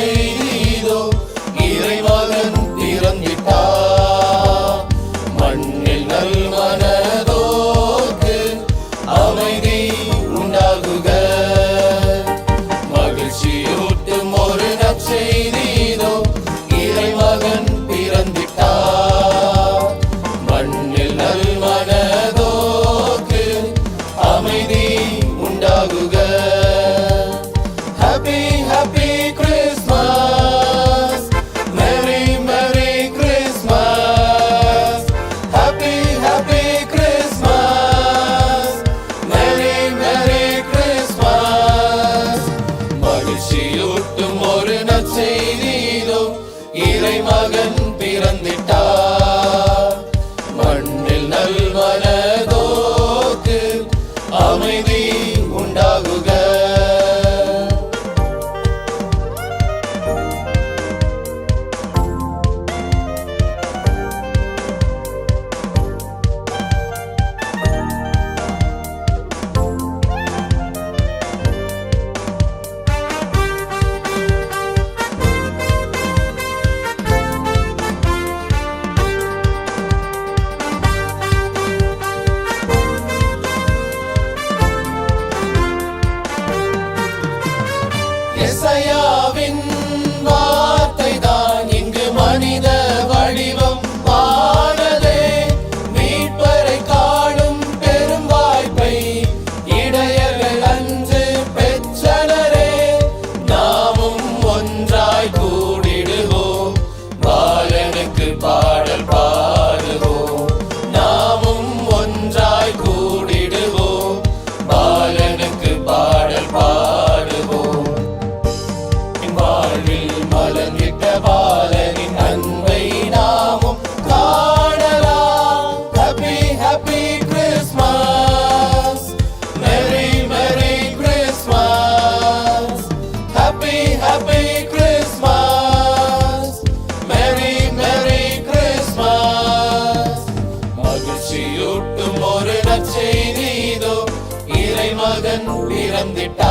நற்செய்திதோ இறைமகன் பிறந்திட்டார் மண்ணில் நல் மனதோக்கு அமைதி உண்டாகுக. மகிழ்ச்சியூட்டும் ஒரு நற்செய்திதோ இறைமகன் பிறந்திட்டார். மண்ணில் நல் மனதோக்கு அமைதி உண்டாகுக. இறை மகன் பிறந்திட்டார். மண்ணில் நல்மனதோக்கு அமைதி எசையாவின் வார்த்தை தான் இங்கு மனித வடிவம். ஆனதே மீட்பரை காணும் பெரும் வாய்ப்பை இடையர்கள் அன்று பெற்றனரே. நாமும் ஒன்றாய் கூ வாழ்வில் மலர்ந்திட்ட பாலனின் அன்பை நாமும் காணலாம். ஹாப்பி ஹாப்பி கிறிஸ்மஸ் மெரி மெரி கிறிஸ்மஸ் ஹாப்பி ஹாப்பி கிறிஸ்மஸ் மெரி மெரி கிறிஸ்மஸ் மகிழ்ச்சியூட்டும் ஒரு நற்செய்தி இதோ இறைமகன் பிறந்திட்டார்.